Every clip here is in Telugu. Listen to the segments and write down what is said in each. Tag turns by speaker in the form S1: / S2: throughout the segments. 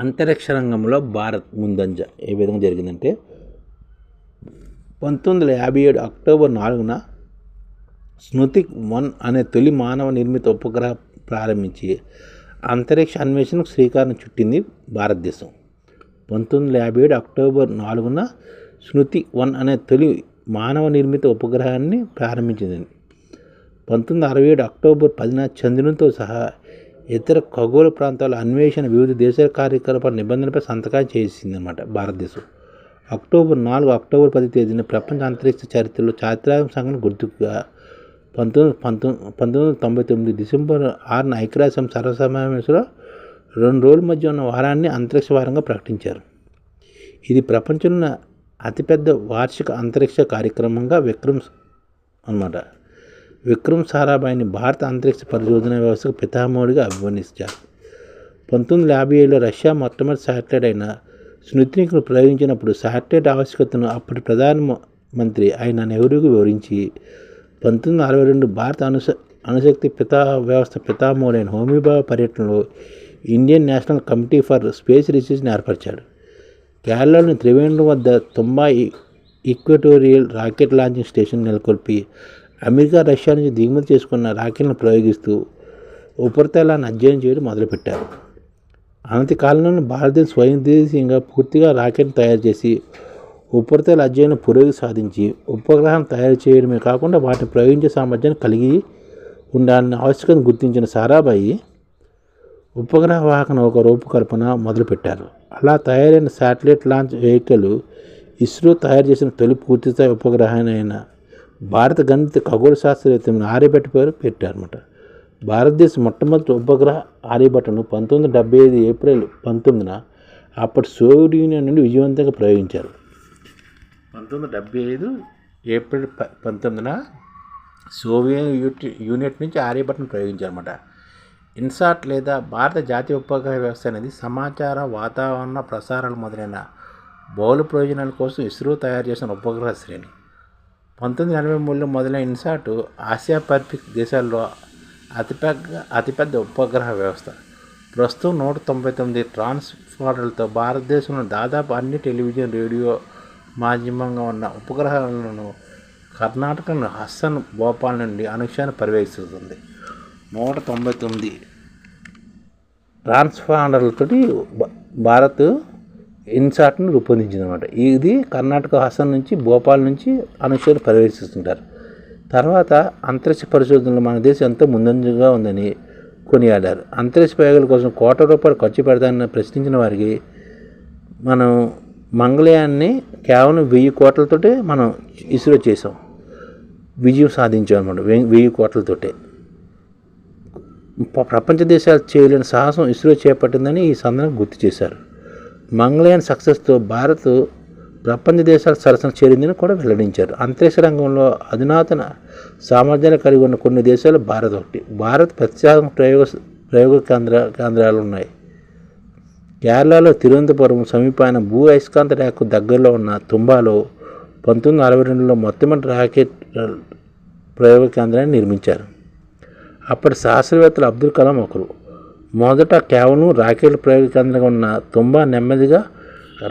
S1: అంతరిక్ష రంగంలో భారత్ ముందంజ ఏ విధంగా జరిగిందంటే పంతొమ్మిది వందల యాభై ఏడు అక్టోబర్ నాలుగున స్నుతిక్ వన్ అనే తొలి మానవ నిర్మిత ఉపగ్రహ ప్రారంభించి అంతరిక్ష అన్వేషణకు శ్రీకారం చుట్టింది భారతదేశం. పంతొమ్మిది వందల యాభై ఏడు అక్టోబర్ నాలుగున స్మృతి వన్ అనే తొలి మానవ నిర్మిత ఉపగ్రహాన్ని ప్రారంభించింది. పంతొమ్మిది అరవై ఏడు అక్టోబర్ పదిన చంద్రునితో సహా ఇతర ఖగోళ ప్రాంతాల అన్వేషణ వివిధ దేశాల కార్యకలాపాల నిబంధనలపై సంతకాలు చేసిందన్నమాట భారతదేశం. అక్టోబర్ నాలుగు అక్టోబర్ పది తేదీన ప్రపంచ అంతరిక్ష చరిత్రలో చారిత్రాత్మక సంఘటన గుర్తుగా పంతొమ్మిది పంతొమ్మిది పంతొమ్మిది వందల తొంభై తొమ్మిది డిసెంబర్ ఆరున ఐక్యరాజ్యం సర్వసమావేశంలో రెండు రోజుల మధ్య ఉన్న వారాన్ని అంతరిక్ష వారంగా ప్రకటించారు. ఇది ప్రపంచంలో అతిపెద్ద వార్షిక అంతరిక్ష కార్యక్రమంగా విక్రమ్ అన్నమాట. విక్రమ్ సారాభాయిని భారత అంతరిక్ష పరిశోధన వ్యవస్థకు పితామహుడిగా అభివర్ణించారు. పంతొమ్మిది వందల యాభై ఏడులో రష్యా మొట్టమొదటి శాటిలైట్ అయిన స్నుత్నిక్ను ప్రయోగించినప్పుడు శాటిలైట్ ఆవశ్యకతను అప్పటి ప్రధాన మంత్రి నెహ్రూకు వివరించి పంతొమ్మిది వందల అరవై రెండు భారత అనుస అణుశక్తి పితా వ్యవస్థ పితామహుడైన హోమీబాబా పర్యటనలో Indian national committee for space రీసెర్చ్ని ఏర్పరిచాడు. కేరళలోని త్రివేంద్రం వద్ద Thumba equatorial rocket launching station నెలకొల్పి అమెరికా రష్యా నుంచి దిగుమతి చేసుకున్న రాకెట్లను ప్రయోగిస్తూ ఉపరితలాన్ని అధ్యయనం చేయడం మొదలుపెట్టారు. అనతి కాలంలోనే భారతదేశం స్వయం పూర్తిగా రాకెట్ తయారు చేసి ఉపరితల అధ్యయనం పురోగతి సాధించి ఉపగ్రహం తయారు చేయడమే కాకుండా వాటిని ప్రయోగించే సామర్థ్యాన్ని కలిగి ఉండాలని ఆవశ్యకతను గుర్తించిన సారాభాయి ఉపగ్రహ వాహన ఒక రూపకల్పన మొదలుపెట్టారు. అలా తయారైన శాటిలైట్ లాంచ్ వెహికల్ ఇస్రో తయారు చేసిన తొలి పూర్తిస్థాయి ఉపగ్రహాన్ని అయిన భారత గణిత ఖగోళ శాస్త్రవేత్తమైన ఆర్యభట్ట పేరు పెట్టారన్నమాట. భారతదేశం మొట్టమొదటి ఉపగ్రహ ఆర్యభట్టను పంతొమ్మిది డెబ్బై ఐదు ఏప్రిల్ పంతొమ్మిదిన అప్పటి సోవియట్ యూనియన్ నుండి విజయవంతంగా ప్రయోగించారు. పంతొమ్మిది వందల డెబ్బై ఐదు ఏప్రిల్ పంతొమ్మిదిన సోవియట్ యూనిట్ నుంచి ఆర్యభట్టను ప్రయోగించారన్నమాట. ఇన్సాట్ లేదా భారత జాతీయ ఉపగ్రహ వ్యవస్థ అనేది సమాచార వాతావరణ ప్రసారాలు మొదలైన బౌల ప్రయోజనాల కోసం ఇస్రో తయారు చేసిన ఉపగ్రహ శ్రేణి. పంతొమ్మిది ఎనభై మూడులో మొదలైన ఇన్సాట్ ఆసియా పసిఫిక్ దేశాల్లో అతిపెద్ద అతిపెద్ద ఉపగ్రహ వ్యవస్థ. ప్రస్తుతం నూట తొంభై తొమ్మిది ట్రాన్స్ఫార్డర్లతో భారతదేశంలో దాదాపు అన్ని టెలివిజన్ రేడియో మాధ్యమంగా ఉన్న ఉపగ్రహాలను కర్ణాటకను హస్సన్ భోపాల్ నుండి అనుక్షాన్ని పర్యవేక్షిస్తుంది. నూట తొంభై తొమ్మిది ట్రాన్స్ఫాండర్లతోటి భారత్ ఇన్సార్ట్ను రూపొందించింది అనమాట ఇది కర్ణాటక హాసన్ నుంచి భోపాల్ నుంచి అనుక్షాన్ని పర్యవేక్షిస్తుంటారు తర్వాత అంతరిక్ష పరిశోధనలో మన దేశం ఎంతో ముందంజగా ఉందని కొనియాడారు. అంతరిక్ష ప్రయోగాల కోసం కోట రూపాయలు ఖర్చు పెడతానని ప్రశ్నించిన వారికి మనం మంగళయాన్ని కేవలం వెయ్యి కోట్లతోటే మనం ఇస్రో చేసాం విజయం సాధించాం అనమాట వెయ్యి కోట్లతోటే. ప్రపంచ దేశాలు చేయలేని సాహసం ఇస్రో చేపట్టిందని ఈ సందర్భంగా గుర్తు చేశారు. మంగళయాన్ సక్సెస్తో భారత్ ప్రపంచ దేశాల సరసన చేరిందని కూడా వెల్లడించారు. అంతరిక్ష రంగంలో అధునాతన సామర్థ్యాలు కలిగి ఉన్న కొన్ని దేశాలు భారత్ ఒకటి. భారత్ ప్రత్యేక ప్రయోగ ప్రయోగ కేంద్ర కేంద్రాలు ఉన్నాయి. కేరళలో తిరువనంతపురం సమీపాన భూ అయస్కాంత రేఖకు దగ్గరలో ఉన్న తుంబాలో పంతొమ్మిది వందల అరవై రెండులో మొట్టమొదటి రాకెట్ ప్రయోగ కేంద్రాన్ని నిర్మించారు. అప్పటి శాస్త్రవేత్తలు అబ్దుల్ కలాం ఒకరు. మొదట కేవలం రాకెట్ ప్రయోగ కేంద్రంగా ఉన్న తుంబా నెమ్మదిగా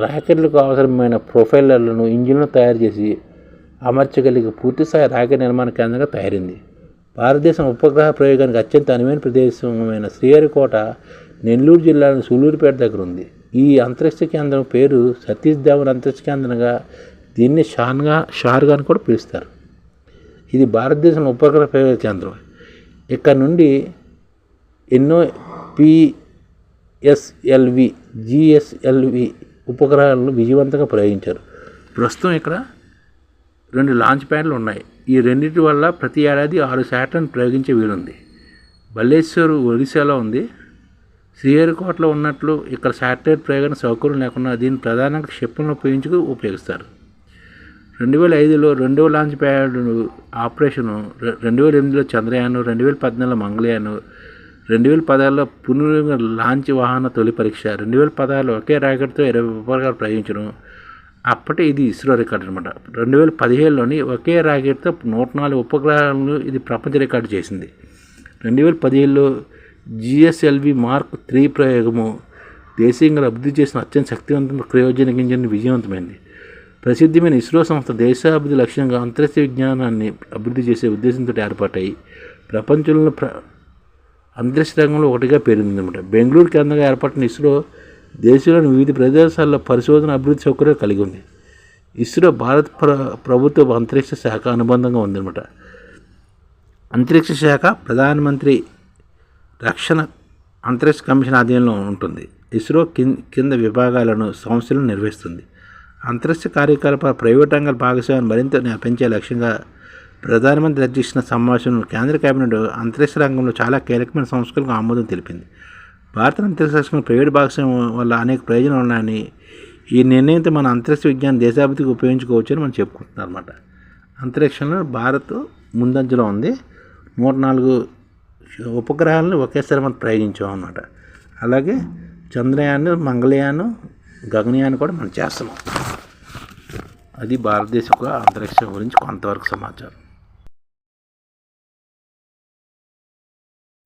S1: రాకెట్లకు అవసరమైన ప్రొఫైలర్లను ఇంజిన్లను తయారు చేసి అమర్చగలిగే పూర్తిస్థాయి రాకెట్ నిర్మాణ కేంద్రంగా తయారైంది. భారతదేశం ఉపగ్రహ ప్రయోగానికి అత్యంత అనువైన ప్రదేశమైన శ్రీహరికోట నెల్లూరు జిల్లాలోని సూలూరుపేట దగ్గర ఉంది. ఈ అంతరిక్ష కేంద్రం పేరు సతీష్ ధావన్ అంతరిక్ష కేంద్రంగా దీన్ని షాన్గా షార్గా అని కూడా పిలుస్తారు. ఇది భారతదేశం ఉపగ్రహ ప్రయోగ కేంద్రం. ఇక్కడ నుండి ఎన్నో పిఎస్ఎల్వి జిఎస్ఎల్వి ఉపగ్రహాలను విజయవంతంగా ప్రయోగించారు. ప్రస్తుతం ఇక్కడ రెండు లాంచ్ ప్యాడ్లు ఉన్నాయి. ఈ రెండింటి వల్ల ప్రతి ఏడాది ఆరు శాటిలైట్ ప్రయోగించే వీలుంది. బల్లేశ్వర్ ఒడిశాలో ఉంది. శ్రీహరికోటలో ఉన్నట్లు ఇక్కడ శాటిలైట్ ప్రయోగం సౌకర్యం లేకుండా దీన్ని ప్రధానంగా క్షిపణులు ఉపయోగించుకు ఉపయోగిస్తారు. రెండు వేల ఐదులో రెండవ లాంచ్ ప్యాడ్ ఆపరేషను రెండు వేల ఎనిమిదిలో చంద్రయాను రెండు వేల పద్నాలుగులో మంగళయాను రెండు వేల పదహారులో పునర్ లాంచ్ వాహన తొలి పరీక్ష. రెండు వేల పదహారులో ఒకే రాకెట్తో ఇరవై ఉపగ్రహాలు ప్రయోగించడం. అప్పటి ఇది ఇస్రో రికార్డు అనమాట రెండు వేల పదిహేడులోని ఒకే రాకెట్తో నూట నాలుగు ఉపగ్రహాలను ఇది ప్రపంచ రికార్డు చేసింది. రెండు వేల పదిహేడులో జిఎస్ఎల్వి మార్క్ త్రీ ప్రయోగము దేశీయంగా అభివృద్ధి చేసిన అత్యంత శక్తివంతమైన క్రయోజనిక ఇంజిన్ విజయవంతమైంది. ప్రసిద్ధమైన ఇస్రో సంస్థ దేశాభివృద్ధి లక్ష్యంగా అంతరిక్ష విజ్ఞానాన్ని అభివృద్ధి చేసే ఉద్దేశంతో ఏర్పాటై ప్రపంచంలో ప్ర అంతరిక్ష రంగంలో ఒకటిగా పెరిగిందన్నమాట బెంగళూరు కేంద్రంగా ఏర్పడిన ఇస్రో దేశంలోని వివిధ ప్రదేశాల్లో పరిశోధన అభివృద్ధి సౌకర్యాలు కలిగి ఉంది. ఇస్రో భారత ప్ర ప్రభుత్వ అంతరిక్ష శాఖ అనుబంధంగా ఉందన్నమాట. అంతరిక్ష శాఖ ప్రధానమంత్రి రక్షణ అంతరిక్ష కమిషన్ ఆధీనంలో ఉంటుంది. ఇస్రో కింద విభాగాలను సంస్థలను నిర్వహిస్తుంది. అంతరిక్ష కార్యకలాపాల ప్రైవేట్ రంగ భాగస్వామ్యం మరింత పెంచే లక్ష్యంగా ప్రధానమంత్రి అధ్యక్షించిన సమావేశంలో కేంద్ర కేబినెట్ అంతరిక్ష రంగంలో చాలా కీలకమైన సంస్కరణకు ఆమోదం తెలిపింది. భారత అంతరిక్ష రంగం ప్రైవేట్ భాగస్వామ్యం వల్ల అనేక ప్రయోజనాలు ఉన్నాయని ఈ నిర్ణయంతో మన అంతరిక్ష విజ్ఞానం దేశాభివృద్ధికి ఉపయోగించుకోవచ్చని మనం చెప్పుకుంటున్నాం అనమాట అంతరిక్షంలో భారత్ ముందంజలో ఉంది. నూట నాలుగు ఉపగ్రహాలను ఒకేసారి మనం ప్రయోగించాం అనమాట అలాగే చంద్రయాన్ మంగళయాన్ గగనయాన్ కూడా మనం చేస్తున్నాం. అది భారతదేశ అంతరిక్షం గురించి కొంతవరకు సమాచారం.